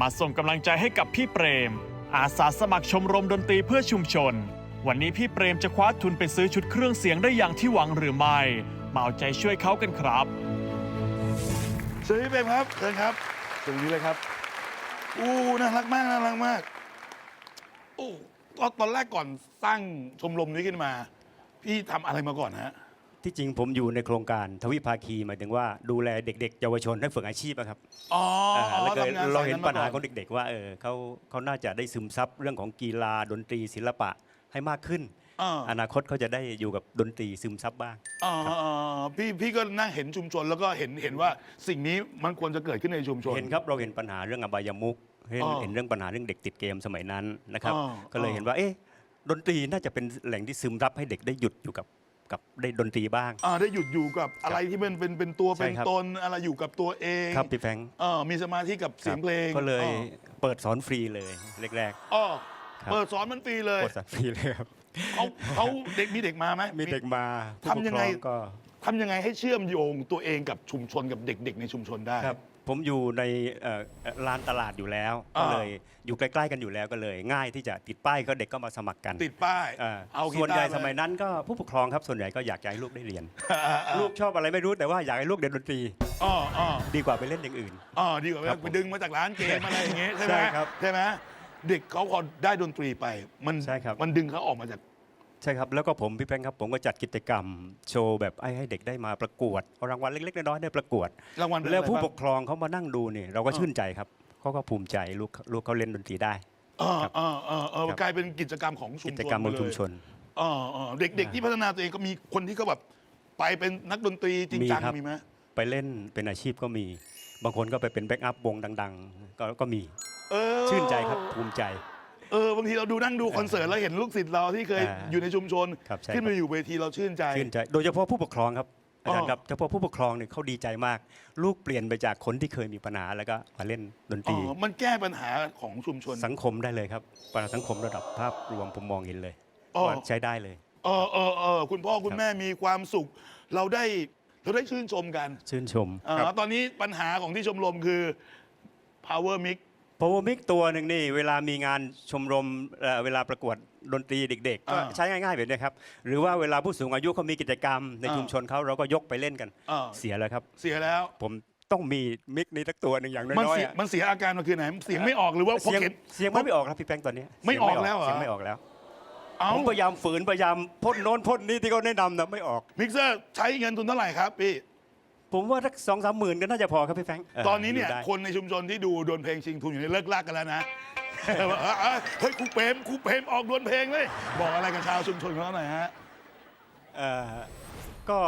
มาส่งกำลังใจให้กับพี่เปรม อาสาสมัครชมรมดนตรีเพื่อชุมชน วันนี้พี่เปรมจะคว้าทุนไปซื้อชุดเครื่องเสียงได้อย่างที่หวังหรือไม่ มาเอาใจช่วยเขากันครับ เชิญพี่เปรมครับเชิญครับตรงนี้เลยครับอู้น่ารักมากน่ารักมากโอ้ก็ตอนแรกก่อนสร้างชมรมนี้ขึ้นมา พี่ทำอะไรมาก่อนฮะ ที่จริงผมอยู่ในโครงการทวิภาคีหมายถึงว่าดูแลเด็ก ๆ เยาวชนให้ฝึกอาชีพอะครับอ๋ออ๋อาแล้วก็ทำงานเราสายเห็นมาปัญหาก่ของเด็ก ๆ ว่าเออเขาเขาน่าจะได้ซึมซับเรื่องของกีฬาดนตรีศิลปะให้มากขึ้นอ่าอนาคตเขาจะได้อยู่กับดนตรีซึมซับบ้างอ่าอ่าพี่พี่ก็นั่งเห็นชุมชนแล้วก็เห็นเห็นว่าสิ่งนี้มันควรจะเกิดขึ้นในชุมชน เห็นครับเราเห็นปัญหาเรื่องอบายมุกเห็นอ๋อเห็นเรื่องปัญหาเรื่องเด็กติดเกมสมัยนั้นนะครับ อ๋อก็เลยอ๋อเห็นว่าเอ๊ะดนตรีน่าจะเป็นแหล่งที่ซึมซับให้เด็กได้หยุดอยู่กับ กับได้ดนตรีบ้าง อ่าได้หยุดอยู่กับอะไรที่มันเป็นเป็นตัวใช่เป็นครับ ตนอะไรอยู่กับตัวเองครับพี่แฟรงค์เออมีสมาธิกับเสียงเพลงก็เลยอ๋อเปิดสอนฟรีเลยแรก อ๋อครับ เปิดสอนมันฟรีเลยๆเปิดสอนฟรีเลยครับเขาเขาเด็กมีเด็กมาไหม มีเด็กมาผู้ทำยังไงปกครอก็ ทำยังไงให้เชื่อมโยงตัวเองกับชุมชนกับเด็ก ๆ ในชุมชนได้ ครับ ผมอยู่ในเอ่อลานตลาดอยู่แล้ว อ่า ก็เลยอยู่ใกล้ๆกันอยู่แล้วก็เลย ง่ายที่จะติดป้ายก็เด็กก็มาสมัครกันติดป้ายอ่าเอากีส่วนใหญ่ตาร์สมัยไปนั้นก็ผู้ปกครองครับส่วนใหญ่ก็อยากจะให้ลูกได้เรียนอ่าอ่าลูกชอบอะไรไม่รู้แต่ว่าอยากให้ลูกเรียนดนตรีอ๋ออ๋อดีกว่าไปเล่นอย่างอื่น อ๋อดีกว่าครับไปดึงมาจากร้านเกมอะไรอย่างเงี้ยใช่ไหมใช่ครับใช่ไหมเด็กเขาพอได้ดนตรีไปมันใช่ครับ มันดึงเขาออกมาจาก ใช่ครับ แล้วก็ผมพี่แป้งครับผมก็จัดกิจกรรมโชว์แบบให้ให้เด็กได้มาประกวดเอารางวัลเล็กๆน้อยๆได้ประกวด รางวัลเป็นแล้วอะไรผู้บ้าง ปกครองเขามานั่งดูเนี่ยเราก็ชื่นใจครับเขาก็ภูมิใจลูกลูกเขาเล่นดนตรีได้ เออครับเออเออเออครับ กลายเป็นกิจกรรมของชุมชกินจกรรมของไปเลยชุมชน เออเออเด็ก ๆ ที่พัฒนาตัวเองก็มีคนที่เขาแบบไปเป็นนักดนตรีจริงจังมีครับ มีไหมไปเล่นเป็นอาชีพก็มี บางคนก็ไปเป็นแบ็กอัพวงดัง ๆ ก็ก็มีเออชื่นใจครับภูมิใจ เออบางทีเราดูนั่งดูคอนเสิร์ตแล้วเห็นลูกศิษย์เราที่เคยอ่าอยู่ในชุมชนครับใช่ ขึ้นครับมาอยู่เวทีเราชื่นใจ ชื่นใจโดยเฉพาะผู้ปกครองครับอาจารอ๋ย์อครับเฉพาะผู้ปกครองเนี่ยเขาดีใจมาก ลูกเปลี่ยนไปจากคนที่เคยมีปัญหาแล้วก็มาเล่นดนตอ๋รี อ มันแก้ปัญหาของชุมชน สังคมได้เลยครับปัญหาสังคมระดับภาพรวมผมมองเห็นเลยอ๋อ ว่าใช้ได้เลย เออเออเออคุณพ่อคุณแม่มีความสุข เราได้เราได้ชื่นชมกันชื่นชม เออตอนนี้ปัญหาของที่ชมรมคือ power mix พาวเวอร์มิกตัวหนึ่งนี่เวลามีงานชมรมเอ่อเวลาประกวดดนตรีเด็กๆก็อ่าใช้ง่ายๆแบบนี้ครับหรือว่าเวลาผู้สูงอายุเขามีกิจกรรมในอ่า ชุมชนเขาเราก็ยกไปเล่นกัน เออเสียแล้วครับ เสียแล้ว ผมต้องมีมิกนี้สักตัวหนึ่งอย่างน้มันอยเสียๆอะมันเสียอาการมันคือไหนเสียงไม่ออกหรือว่าเพราะเสียงเข็น เสียงมันไม่ออกครับพี่แป้งตอนนี้ไม่เสียงออกแล้วเหรอ เสียงไม่ออกแล้วเอ้าผมพยายามฝืนพยายามพ่นโน้นพ่นนี้ที่เขาแนะนำนะไม่ออกมิกเซอร์ใช้เงินทุนเท่าไหร่ครับพี่ ผมว่าสักสองสามหมื่นก็น่าจะพอครับพี่แป้งตอนนี้เนี่ยได้คนในชุมชนที่ดูดวลเพลงชิงทุนอยู่ในเลิกลากกันแล้วนะว่าเอ้ยเอ้ยเฮ้ยครูเปรมครูเปรมออกดวลเพลงเลยบอกอะไรกับชาวชุมชนเขาหน่อยฮะเอ่อก็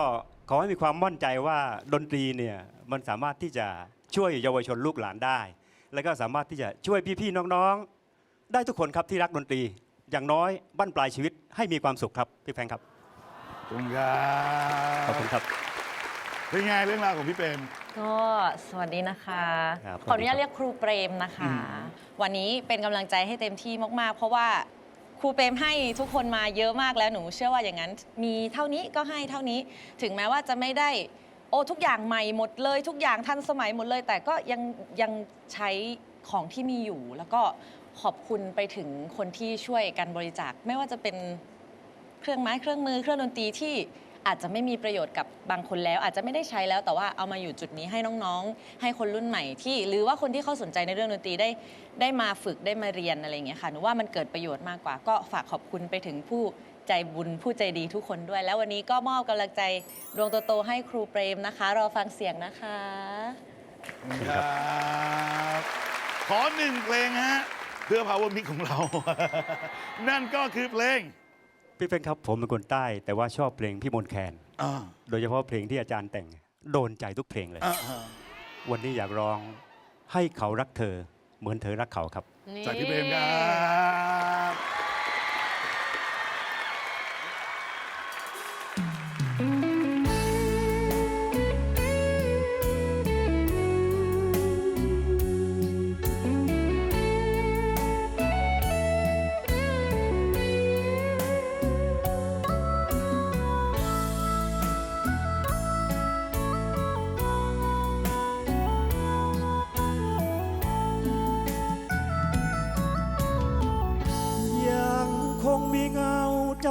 ขอให้มีความมั่นใจว่าดนตรีเนี่ยมันสามารถที่จะช่วยเยาวชนลูกหลานได้ แล้วก็สามารถที่จะช่วยพี่ๆน้องๆ ได้ทุกคนครับที่รักดนตรี อย่างน้อยบั้นปลายชีวิตให้มีความสุขครับพี่แพงครับขอบคุณครับขอบคุณครับ เป็นไงเรื่องราวของพี่เปรม ก็สวัสดีนะคะ ครับขออนุญาตเรียกครูเปรมนะคะ วันนี้เป็นกำลังใจให้เต็มที่มาก ๆ เพราะว่าครูเปรมให้ทุกคนมาเยอะมากแล้วหนู เชื่อว่าอย่างนั้นมีเท่านี้ก็ให้เท่านี้ ถึงแม้ว่าจะไม่ได้ โอ้ทุกอย่างใหม่หมดเลย ทุกอย่างทันสมัยหมดเลย แต่ก็ยังยังใช้ของที่มีอยู่ แล้วก็ขอบคุณไปถึงคนที่ช่วยกันบริจาคไม่ว่าจะเป็นเครื่องไม้เครื่องมือเครื่องดนตรีที่ อาจจะไม่มีประโยชน์กับบางคนแล้ว อาจจะไม่ได้ใช้แล้วแต่ว่าเอามาอยู่จุดนี้ให้น้องๆ ให้คนรุ่นใหม่ที่ หรือว่าคนที่เขาสนใจในเรื่องดนตรีได้ได้มาฝึกได้มาเรียนอะไรอย่างเงี้ยค่ะหนูว่ามันเกิดประโยชน์มากกว่า ก็ฝากขอบคุณไปถึงผู้ใจบุญผู้ใจดีทุกคนด้วย แล้ววันนี้ก็มอบกำลังใจดวงโตๆให้ครูเปรมนะคะรอฟังเสียงนะคะ ครับขอหนึ่งเพลงฮะ เพื่อ power mix ของเรา นั่นก็คือเพลง พี่แพงครับผมเป็นคนใต้ แต่ว่าชอบเพลงพี่มนต์แคนอ่าโดยเฉพาะเพลงที่อาจารย์แต่งโดนใจทุกเพลงเลย อ่าอ่าวันนี้อยากร้องให้เขารักเธอ เหมือนเธอรักเขาครับ จากพี่เปรมครับ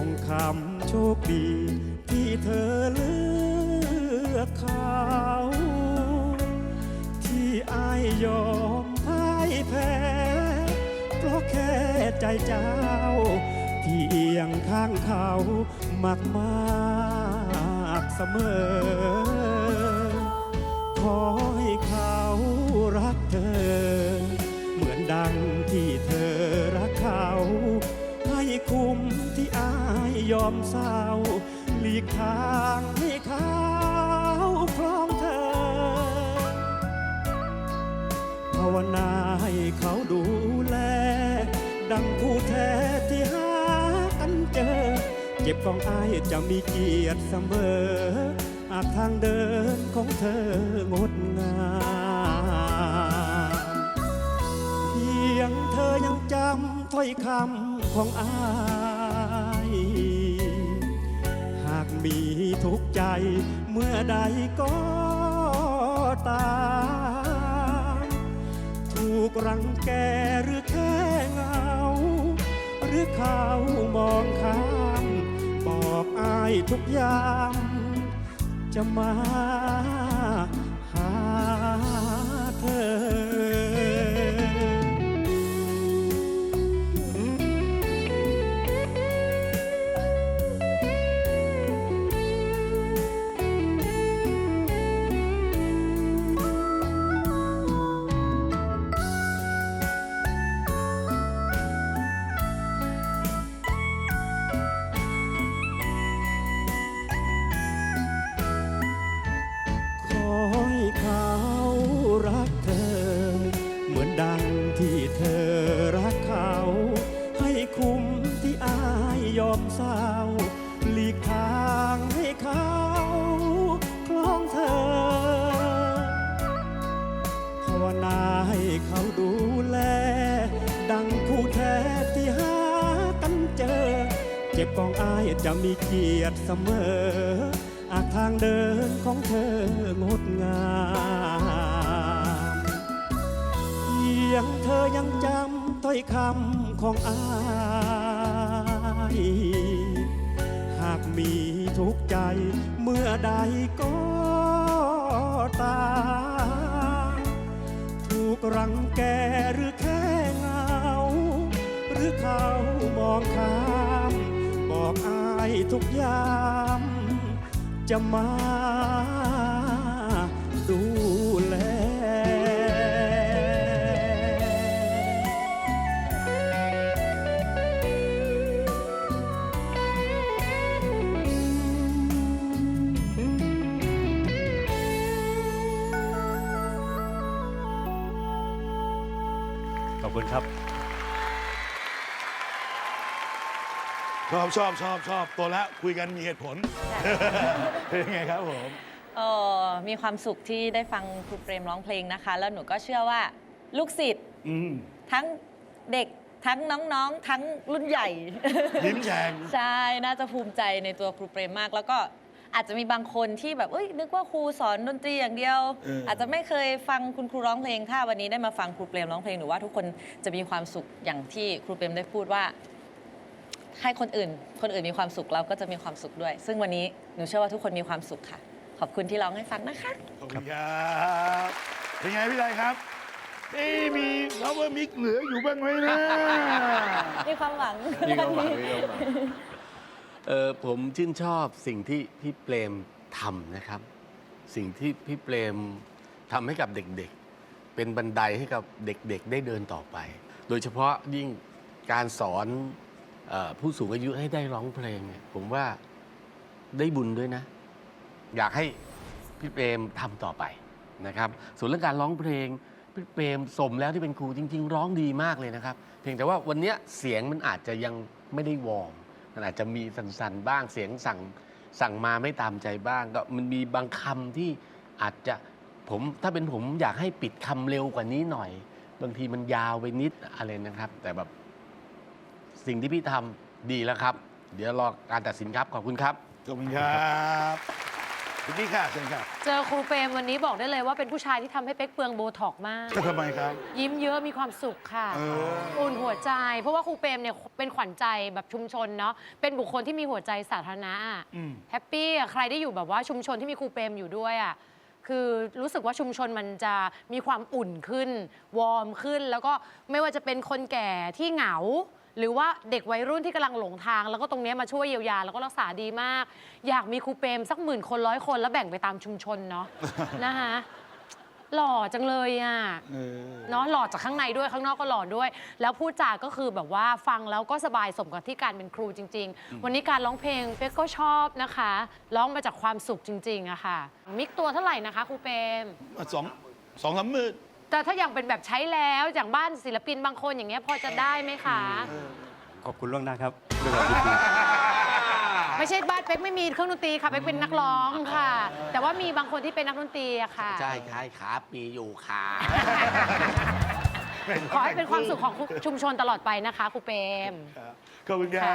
ส่งคำโชคดี ที่เธอเลือกเขาที่อายยอมพ่ายแพ้ เพราะแค่ใจเจ้า ที่เอียงข้างเขามากมากเสมอ ขอให้เขารักเธอ เหมือนดังที่เธอรักเขาให้คุ้ม ยยอมเศร้าหลีกทางให้เขาครองเธอ ภาวนาให้เขาดูแล ดังคู่แท้ที่หากันเจอ เจ็บของอายจะมีเกียรติเสมอหากทางเดินของเธองดงามเพียงเธอยังจำถ้อยคำของอาย มีทุกใจ เมื่อใดก็ตามถูกรังแกหรือแค่เหงา หรือเขามองข้ามบอกอายทุกอย่างจะมาหาเธอ รือเขามองข้ามบอกอายทุกยามจะมา อบชอบชอบชอบตัวละคุยกันมีเหตุผล เป็นยังไงครับผม เอ่อมีความสุขที่ได้ฟังครูเปรมร้องเพลงนะคะ แล้วหนูก็เชื่อว่าลูกศิษย์อืมทั้งเด็กทั้งน้องๆ ทั้งรุ่นใหญ่ ยิ้มแฉ่ง ใช่ น่าจะภูมิใจในตัวครูเปรมมาก แล้วก็อาจจะมีบางคนที่แบบเอ้ยนึกว่าครูสอนดนตรีอย่างเดียว เอออ อาจจะไม่เคยฟังคุณครูร้องเพลงถ้าวันนี้ได้มาฟังครูเปรมร้องเพลงหนูว่าทุกคนจะมีความสุขอย่างที่ครูเปรมได้พูดว่า ให้คนอื่น คนอื่นมีความสุขเราก็จะมีความสุขด้วย ซึ่งวันนี้หนูเชื่อว่าทุกคนมีความสุขค่ะ ขอบคุณที่ร้องให้ฟังนะคะ ขอบคุณครับเป็นไงพี่ไรครับเอ้มี power mix เหลืออยู่บ้างไหมนะ มีความหวัง มีความหวังมีความหวังเออผมชื่นชอบสิ่งที่พี่เปรมทำนะครับ สิ่งที่พี่เปรมทำให้กับเด็กๆ เป็นบันไดให้กับเด็กๆ ได้เดินต่อไป โดยเฉพาะยิ่งการสอนเออ ผู้สูงอายุให้ได้ร้องเพลงเนี่ยผมว่าได้บุญด้วยนะ อยากให้พี่เปรมทำต่อไปนะครับ ส่วนเรื่องการร้องเพลงพี่เปรมสมแล้วที่เป็นครูจริง ๆ ร้องดีมากเลยนะครับ เพียงแต่ว่าวันนี้เสียงมันอาจจะยังไม่ได้วอร์มมันอาจจะมีสั่นๆบ้างเสียงสั่งสั่งมาไม่ตามใจบ้าง ก็มันมีบางคำที่อาจจะผมถ้าเป็นผมอยากให้ปิดคำเร็วกว่านี้หน่อย บางทีมันยาวไปนิดอะไรนะครับ แต่แบบ สิ่งที่พี่ทำดีแล้วครับ เดี๋ยวรอการตัดสินครับขอบคุณครับ ขอบคุณครับคุณพี่ค่ะเชิญค่ะเจอครูเปรมวันนี้บอกได้เลยว่าเป็นผู้ชายที่ทำให้เป๊กเปลืองโบท็อกซ์มาก ทำไมครับ ยิ้มเยอะมีความสุขค่ะเออ อุ่นหัวใจ เพราะว่าครูเปรมเนี่ยเป็นขวัญใจแบบชุมชนเนาะเป็นบุคคลที่มีหัวใจสาธารณะอะอืม แฮปปี้อะใครได้อยู่แบบว่าชุมชนที่มีครูเปรมอยู่ด้วยอะคือรู้สึกว่าชุมชนมันจะมีความอุ่นขึ้น วอร์มขึ้น แล้วก็ไม่ว่าจะเป็นคนแก่ที่เหงา หรือว่าเด็กวัยรุ่นที่กำลังหลงทาง แล้วก็ตรงเนี้ยมาช่วยเยียวยาแล้วก็รักษาดีมาก อยากมีครูเปรมสักหมื่นคนร้อยคนแล้วแบ่งไปตามชุมชนเนาะ นะคะหล่อจังเลยอะ เออ เนาะหล่อจากข้างในด้วยข้างนอกก็หล่อด้วย แล้วพูดจาก็คือแบบว่าฟังแล้วก็สบายสมกับที่การเป็นครูจริง ๆ วันนี้การร้องเพลงเป๊กก็ชอบนะคะร้องมาจากความสุขจริงๆอะค่ะ มิกตัวเท่าไหร่นะคะครูเปรม สองสองสามหมื่น แต่ถ้าอย่างเป็นแบบใช้แล้วอย่างบ้านศิลปินบางคนอย่างเงี้ยพอจะได้ไหมคะ ขอบคุณล่วงหน้าครับเรื่องราวดีๆไม่ใช่บ้านเป๊กไม่มีเครื่องดนตรีค่ะเป๊กเป็นนักร้องค่ะ แต่ว่ามีบางคนที่เป็นนักดนตรีอะค่ะ ใช่คล้ายขาปีอยู่ขาขอให้เป็นความสุขของชุมชนตลอดไปนะคะครูเปรม ครับขอบคุณค่ะ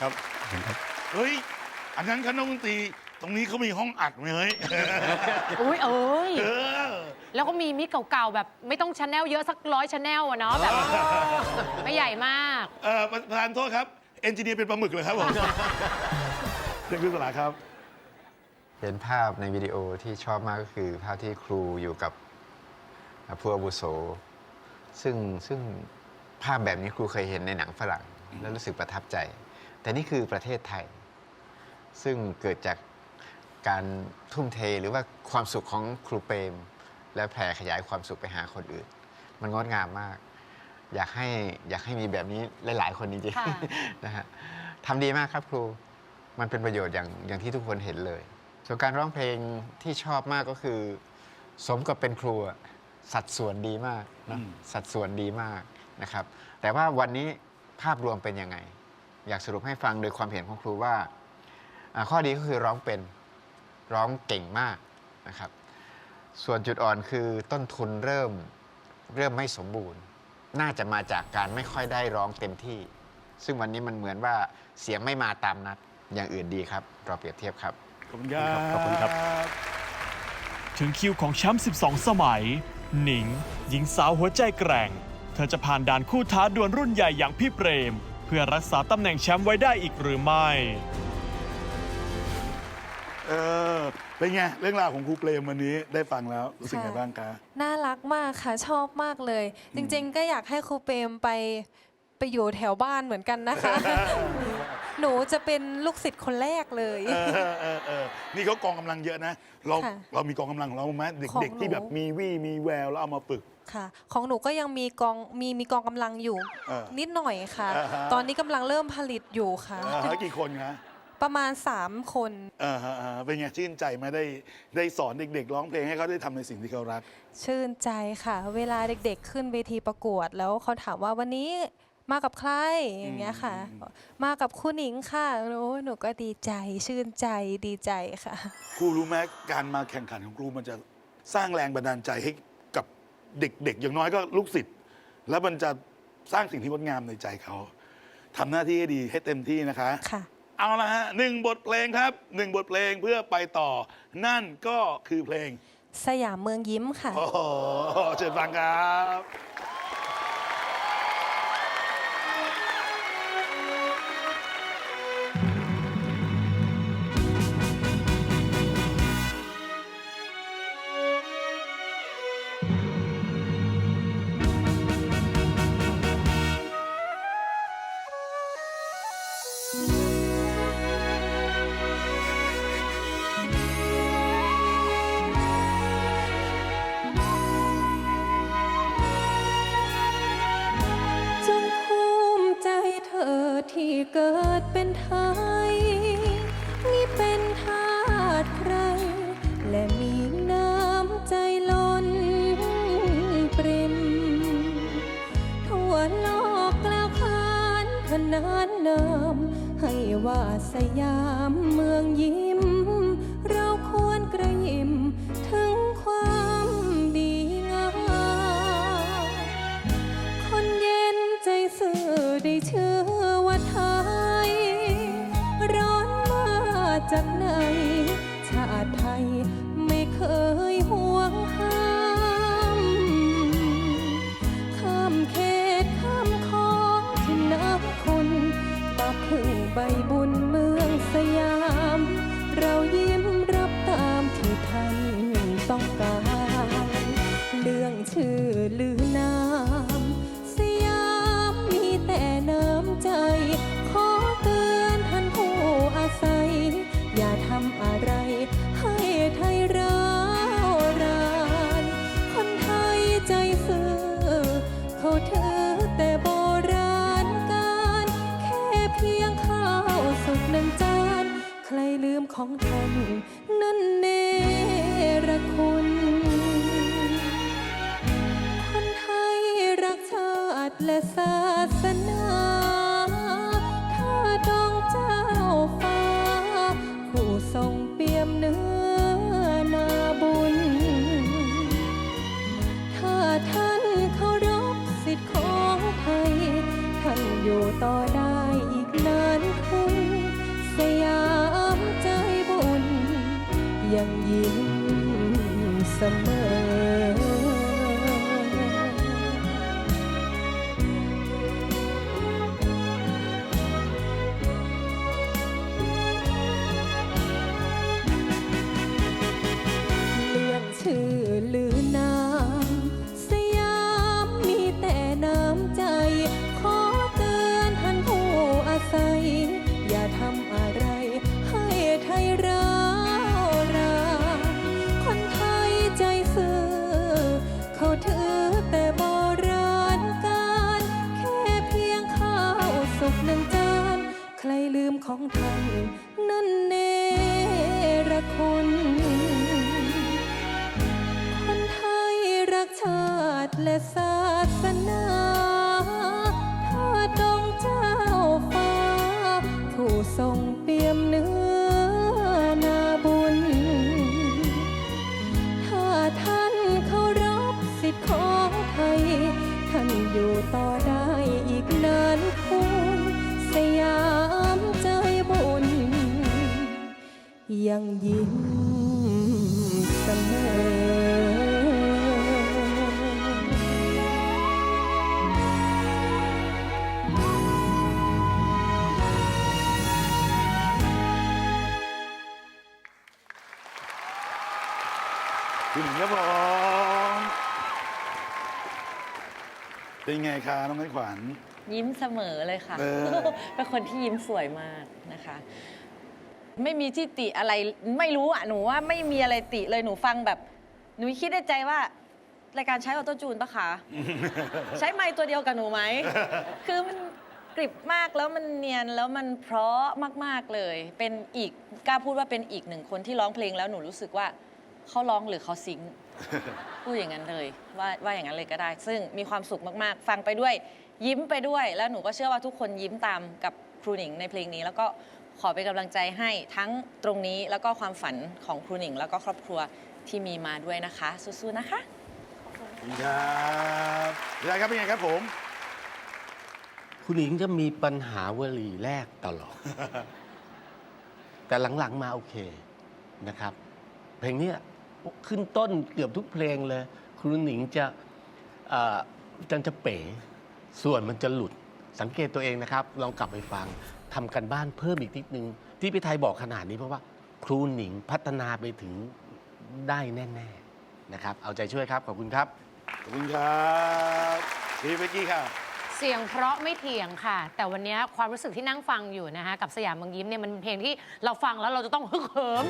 ครับ เฮ้ย อันนั้นคณะดนตรีตรงนี้เขามีห้องอัดไหมเฮ้ย อุ้ยเอ้ย เออ แล้วก็มีมิกเก่าๆ แบบไม่ต้องชาแนลเยอะสักร้อยชาแนลอะเนาะแบบไม่ใหญ่มาก เออประธานโทษครับ เอนจิเนียร์เป็นปลาหมึกเลยครับผมเชิญคุณสลาครับเห็นภาพในวิดีโอที่ชอบมากก็คือภาพที่ครูอยู่กับผู้อาวุโส ซึ่งซึ่งภาพแบบนี้ครูเคยเห็นในหนังฝรั่ง แล้วรู้สึกประทับใจ แต่นี่คือประเทศไทย ซึ่งเกิดจากการทุ่มเทหรือว่าความสุขของครูเปรม และแผ่ขยายความสุขไปหาคนอื่น มันงดงามมาก อยากให้อยากให้มีแบบนี้หลาย ๆ คนจริงค่ะๆนะฮะทำดีมากครับครู มันเป็นประโยชน์อย่างอย่างที่ทุกคนเห็นเลย ส่วนการร้องเพลงที่ชอบมากก็คือ สมกับเป็นครูอะสัดส่วนดีมากนะอืม สัดส่วนดีมากนะครับ แต่ว่าวันนี้ภาพรวมเป็นยังไง อยากสรุปให้ฟังโดยความเห็นของครูว่าอ่า ข้อดีก็คือร้องเป็นร้องเก่งมากนะครับ ส่วนจุดอ่อนคือต้นทุนเริ่มเริ่มไม่สมบูรณ์ น่าจะมาจากการไม่ค่อยได้ร้องเต็มที่ ซึ่งวันนี้มันเหมือนว่าเสียงไม่มาตามนัดอย่างอื่นดีครับ เราเปรียบเทียบครับ ขอบคุณครับขอบคุณครับ ถึงคิวของแชมป์ 12 สมัย หนิง หญิงสาวหัวใจแกร่ง เธอจะผ่านด่านคู่ท้าดวลรุ่นใหญ่อย่างพี่เปรม เพื่อรักษาตำแหน่งแชมป์ไว้ได้อีกหรือไม่ เออ เป็นไงเรื่องราวของครูเปรมวันนี้ได้ฟังแล้วรู้สึกไงบ้างคะ น่ารักมากค่ะชอบมากเลย จริง ๆ ก็อยากให้ครูเปรมไปไปอยู่แถวบ้านเหมือนกันนะคะ หนูจะเป็นลูกศิษย์คนแรกเลย เออเออเออนี่เขากองกำลังเยอะนะ เราค่ะเรามีกองกำลังของเราไหมเของด็กๆที่หนูแบบมีวี่มีแววแล้วเอามาฝึก ค่ะ ของหนูก็ยังมีกองมีมีกองกำลังอยู่ เออนิดหน่อยค่ะ อ่าฮะ ตอนนี้กำลังเริ่มผลิตอยู่ค่ะ เออกี่คนคะ ประมาณ 3 คนเออฮะฮะเป็นไงชื่นใจไหมได้ได้สอนเด็กๆร้องเพลงให้เขาได้ทำในสิ่งที่เขารัก ชื่นใจค่ะ เวลาเด็กๆ ขึ้นเวทีประกวด แล้วเขาถามว่าวันนี้มากับใครอย่างเงี้ยค่ะมากับคุณหนิงค่ะโอ้หนูก็ดีใจชื่นใจดีใจค่ะ ครูรู้ไหมการมาแข่งขันของครูมันจะสร้างแรงบันดาลใจให้กับเด็กๆ อย่างน้อยก็ลูกศิษย์แล้วมันจะสร้างสิ่งที่งดงามในใจเขาทำหน้าที่ให้ดีให้เต็มที่นะคะ ค่ะ เอาละฮะหนึ่งบทเพลงครับหนึ่งบทเพลงเพื่อไปต่อ นั่นก็คือเพลง สยามเมืองยิ้มค่ะ โอ้โหเชิญฟังครับ ว่าสยามเมืองยิ้ ยังยิ้มเสมอ และศาสนาถ้าดองเจ้าฟ้าผู้ทรงเปี่ยมเนื้อนาบุญ ถ้าท่านเคารพสิทธิของไทย ท่านอยู่ต่อได้อีกนานคุณสยามใจบุญ ยังยิ้ม คะน้องไม้ขวัญ ยิ้มเสมอเลยค่ะ เออ เป็นคนที่ยิ้มสวยมากนะคะ ไม่มีที่ติอะไรไม่รู้อะหนูว่าไม่มีอะไรติเลยหนูฟังแบบ หนูคิดในใจว่ารายการใช้ออโต้จูนปะคะใช้ไมค์ตัวเดียวกับหนูไหม คือมันกริบมากแล้วมันเนียนแล้วมันเพราะมาก ๆเลย เป็นอีกกล้าพูดว่าเป็นอีกหนึ่งคนที่ร้องเพลงแล้วหนูรู้สึกว่าเขาร้องหรือเขาซิงค์ พูดอย่างนั้นเลยว่าว่าอย่างนั้นเลยก็ได้ ซึ่งมีความสุขมากๆ ฟังไปด้วย ยิ้มไปด้วย แล้วหนูก็เชื่อว่าทุกคนยิ้มตามกับครูหนิงในเพลงนี้ แล้วก็ขอเป็นกำลังใจให้ทั้งตรงนี้แล้วก็ความฝันของครูหนิง แล้วก็ครอบครัวที่มีมาด้วยนะคะ สู้ๆนะคะขอบคุณครับพี่ชายครับเป็นไงครับผม คุณหญิงจะมีปัญหาวลีแรกตลอด แต่หลัง ๆ มาโอเคนะครับ เพลงเนี้ย ขึ้นต้นเกือบทุกเพลงเลย ครูหนิงจะเอ่อจันจะเป๋ ส่วนมันจะหลุดสังเกตตัวเองนะครับ ลองกลับไปฟังทำกันบ้านเพิ่มอีกนิดนึง ที่พี่ไทยบอกขนาดนี้เพราะว่า ครูหนิงพัฒนาไปถึงได้แน่ ๆนะครับ เอาใจช่วยครับ ขอบคุณครับ ขอบคุณครับพี่เบกกี้ค่ะเสียงเพราะไม่เถียงค่ะ แต่วันนี้ความรู้สึกที่นั่งฟังอยู่นะคะกับสยามเมืองยิ้มเนี่ยมันเป็นเพลงที่เราฟังแล้วเราจะต้องฮึกเหิม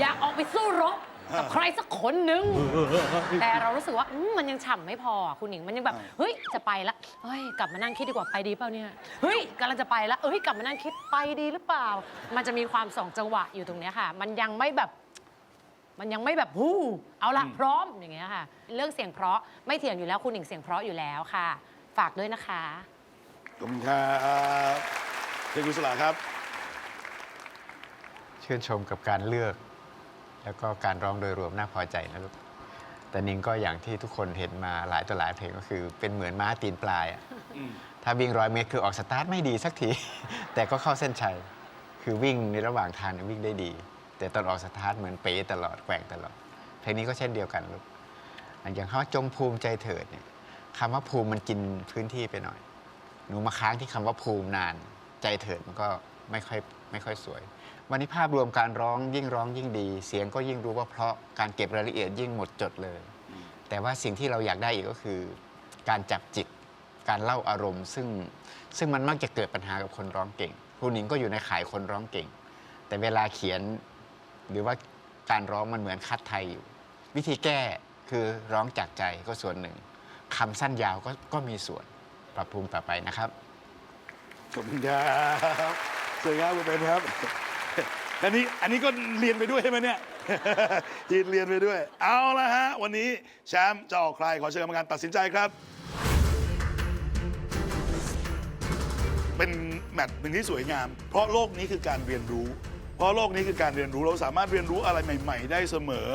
อยากออกไปสู้รบ กับใครสักคนหนึ่งแต่เรารู้สึกว่าอืมมันยังฉ่ำไม่พออะคุณหนิงมันยังแบบเฮ้ยจะไปละเฮ้ยกลับมานั่งคิดดีกว่าไปดีเปล่าเนี่ยเฮ้ยกำลังจะไปละเอ้ยกลับมานั่งคิดไปดีหรือเปล่า มันจะมีความสองจังหวะอยู่ตรงเนี้ยค่ะ มันยังไม่แบบ มันยังไม่แบบฮู้เอาละพร้อมอย่างเงี้ยค่ะ เรื่องเสียงเพราะไม่เถียงอยู่แล้วคุณหนิงเสียงเพราะอยู่แล้วค่ะ ฝากด้วยนะคะ ขอบคุณครับเพลงกุศลาครับ ชื่นชมกับการเลือก แล้วก็การร้องโดยรวมน่าพอใจนะลูกแต่นิงก็อย่างที่ทุกคนเห็นมาหลายต่อหลายเพลงก็คือเป็นเหมือนม้าตีนปลายอะถ้าวิ่งร้อยเมตรคือออกสตาร์ทไม่ดีสักที แต่ก็เข้าเส้นชัย คือวิ่งในระหว่างทางเนี่ยวิ่งได้ดี แต่ตอนออกสตาร์ทเหมือนเป๋ตลอดแกว่งตลอด เพลงนี้ก็เช่นเดียวกันลูกอย่างคำว่าจงภูมิใจเถิดเนี่ยคำว่าภูมิมันกินพื้นที่ไปหน่อย หนูมาค้างที่คำว่าภูมินาน ใจเถิดมันก็ไม่ค่อยไม่ค่อยสวย วันนี้ภาพรวมการร้องยิ่งร้องยิ่งดี เสียงก็ยิ่งรู้ว่าเพราะการเก็บรายละเอียดยิ่งหมดจดเลย แต่ว่าสิ่งที่เราอยากได้อีกก็คือ การจับจิตการเล่าอารมณ์ ซึ่งซึ่งมันมักจะเกิดปัญหากับคนร้องเก่งครูหนิงก็อยู่ในข่ายคนร้องเก่ง แต่เวลาเขียนหรือว่าการร้องมันเหมือนคัดไทยอยู่ วิธีแก้คือร้องจากใจก็ส่วนหนึ่งคำสั้นยาวก็ก็มีส่วนปรับปรุงต่อไปนะครับ ขอบคุณครับสวัสดีครับคุณเป็นครับ อันนี้อันนี้ก็เรียนไปด้วยใช่ไหมเนี่ยจีนเรียนไปด้วย เอาละฮะ วันนี้แชมป์จะออกใครขอเชิญกรรมการตัดสินใจครับ เป็นแมตช์หนึ่งที่สวยงาม เพราะโลกนี้คือการเรียนรู้ เพราะโลกนี้คือการเรียนรู้เราสามารถเรียนรู้อะไรใหม่ ๆ ได้เสมอ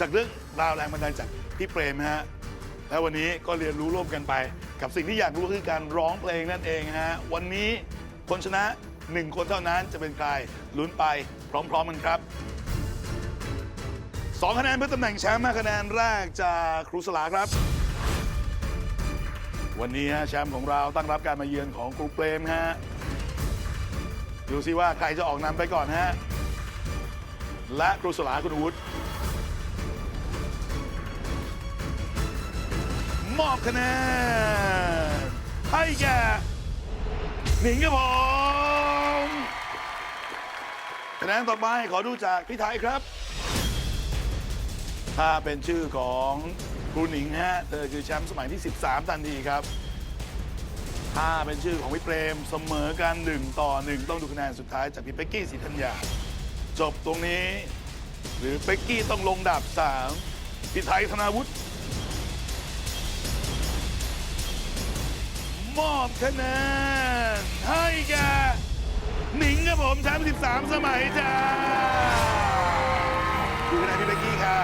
จากเรื่องราวแรงบันดาลใจจากพี่เปรมฮะแล้ววันนี้ก็เรียนรู้ร่วมกันไป กับสิ่งที่อยากรู้คือการร้องเพลงนั่นเองฮะวันนี้คนชนะ หนึ่งคนเท่านั้นจะเป็นใครลุ้นไปพร้อม ๆ กันครับสองคะแนนเพื่อตำแหน่งแชมป์มาคะแนนแรกจากครูสลาครับ วันนี้ฮะแชมป์ของเราตั้งรับการมาเยือนของครูเปรมฮะดูซิว่าใครจะออกนำไปก่อนฮะ และครูสลาคุณวุฒิมอบคะแนนให้แก่หนิงครับผม นนต่อไปขอดูจากพี่ไทยครับ ถ้าเป็นชื่อของครูหนิงฮะเธอคือแชมป์สมัยที่ 13 ทันทีครับ ถ้าเป็นชื่อของพี่เปรมเสมอกัน1ต่อ 1 ต้องดูคะแนนสุดท้ายจากพี่เป๊กกี้ศรีธัญญาจบตรงนี้ หรือเป๊กกี้ต้องลงดาบ3พี่ไทยธนาวุฒิมอบคะแนนให้แก หนิงครับผมแชมป์13 สมัยจ้าดูคะแนนพี่เบกกี้ค่ะ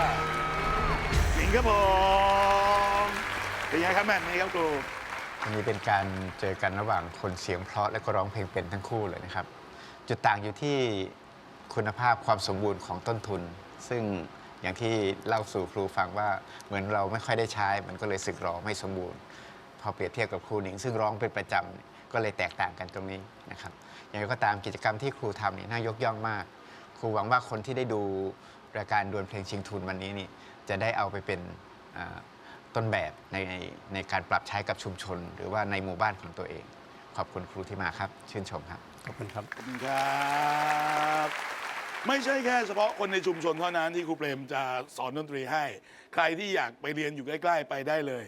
หนิงครับผมเป็นไงครับแมตช์นี้ครับครู อันนี้เป็นการเจอกันระหว่างคนเสียงเพราะและก็ร้องเพลงเป็นทั้งคู่เลยนะครับ จุดต่างอยู่ที่คุณภาพความสมบูรณ์ของต้นทุน ซึ่งอย่างที่เล่าสู่ครูฟังว่าเหมือนเราไม่ค่อยได้ใช้ มันก็เลยสึกหรอไม่สมบูรณ์ พอเปรียบเทียบกับครูหนิง ซึ่งร้องเป็นประจำเนี่ย ก็เลยแตกต่างกันตรงนี้นะครับอย่างไรก็ตามกิจกรรมที่ครูทำเนี่ยน่ายกย่องมาก ครูหวังว่าคนที่ได้ดูรายการดวลเพลงชิงทุนวันนี้นี่จะได้เอาไปเป็นอ่าต้นแบบในในการปรับใช้กับชุมชน หรือว่าในหมู่บ้านของตัวเอง ขอบคุณครูที่มาครับ ชื่นชมครับ ขอบคุณครับ ขอบคุณครับ ไม่ใช่แค่เฉพาะคนในชุมชนเท่านั้นที่ครูเปรมจะสอนดนตรีให้ ใครที่อยากไปเรียนอยู่ใกล้ ๆ ไปได้เลย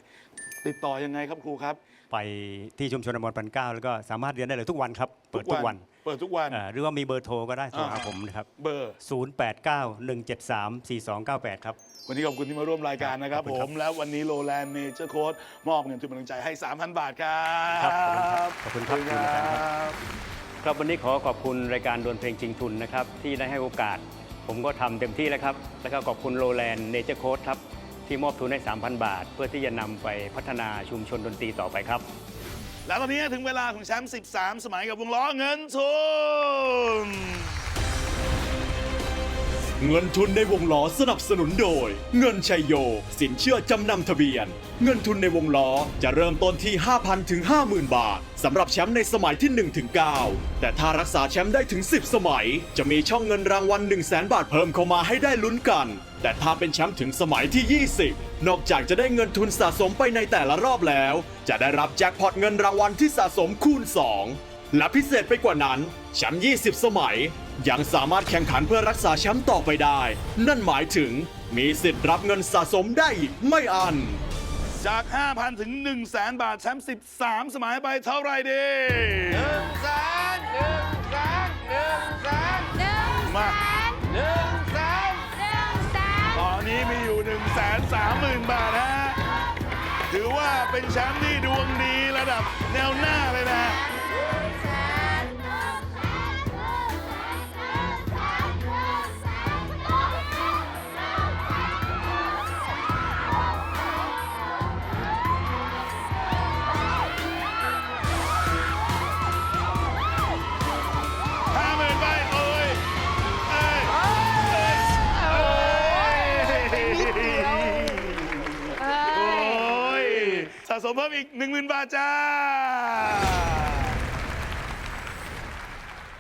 ติดต่อยังไงครับครูครับ ไปที่ชุมชนอมรพันเก้าแล้วก็สามารถเรียนได้เลยทุกวันครับ เปิดทุกวันเปิดทุกวันเอ่อหรือว่ามีเบอร์โทรก็ได้โทรหาอ่าผมนะครับ เบอร์ 0891734298 ครับ วันนี้ขอบคุณที่มาร่วมรายการนะครับขอบผคุณครับ ม แล้ววันนี้โลแลนด์เนเจอร์โค้ดมอบเงินทุนกำลังใจให้ 3,000 บาทครับครับขอบคุณครับขอบคุณคขอบคุณครัรับครับวันนี้ขอขอบคุณรายการดวลเพลงชิงทุนนะครับ ที่ได้ให้โอกาส ผมก็ทำเต็มที่แล้วครับ แล้วก็ขอบคุณโรแลนด์เนเจอร์โค้ดครับ ที่มอบทุนให้ 3,000 บาท เพื่อที่จะนำไปพัฒนาชุมชนดนตรีต่อไปครับ และตอนนี้ถึงเวลาของแชมป์ 13 สมัยกับวงล้อเงินทุน เงินทุนในวงล้อสนับสนุนโดย เงินชัยโย สินเชื่อจำนำทะเบียน เงินทุนในวงล้อจะเริ่มต้นที่ 5,000 ถึง 50,000 บาทสำหรับแชมป์ในสมัยที่ 1 ถึง 9 แต่ถ้ารักษาแชมป์ได้ถึง 10 สมัย จะมีช่องเงินรางวัล 1 0 0 0 0 0บาทเพิ่มเข้ามาให้ได้ลุ้นกัน แต่ถ้าเป็นแชมป์ถึงสมัยที่ 20 นอกจากจะได้เงินทุนสะสมไปในแต่ละรอบแล้ว จะได้รับแจ็คพอตเงินรางวัลที่สะสมคูณ 2 และพิเศษไปกว่านั้นแชมป์20 สมัย ยังสามารถแข่งขันเพื่อรักษาแชมป์ต่อไปได้ นั่นหมายถึงมีสิทธิ์รับเงินสะสมได้อีกไม่อัน จาก 5,000 ถึง 1 0 0 0 0 0 บาท แชมป์ 13 สมัยไปเท่าไหรดี1แสน1แสน1แสนมา1แสนตอนนี้มีอยู่ 1 3 0 0 0 0 บาทฮะ ถือว่าเป็นแชมป์ที่ดวงดีระดับแนวหน้า เพิ่มอีก 10,000 บาทจ้า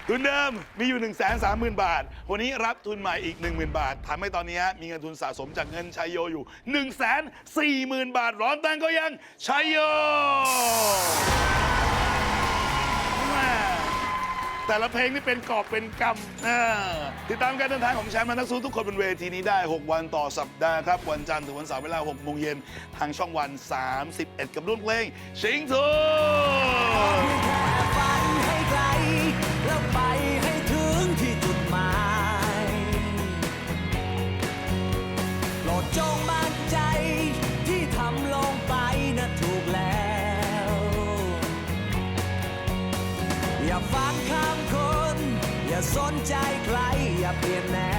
ทุนเดิมมีอยู่ 1 3 0 0 0 0 บาท วันนี้รับทุนใหม่อีก 10,000 บาททำให้ตอนนี้มีเงินทุนสะสมจากเงินชัยโยอยู่ 1 4 0 0 0 0 บาท ร้อนตังก็ยังชัยโย แต่ละเพลงนี่เป็นกอบเป็นกำอ่ติดตามการเดินทางของแชมป์และนักสู้ทุกคนบนเวทีนี้ได้ 6 วันต่อสัปดาห์ครับ วันจันทร์ถึงวันเสาร์เวลา6โมงเย็นทางช่องวัน 31 กับรุ่นเพลงชิงทุน ใจใครอย่าเปลี่ยนแนว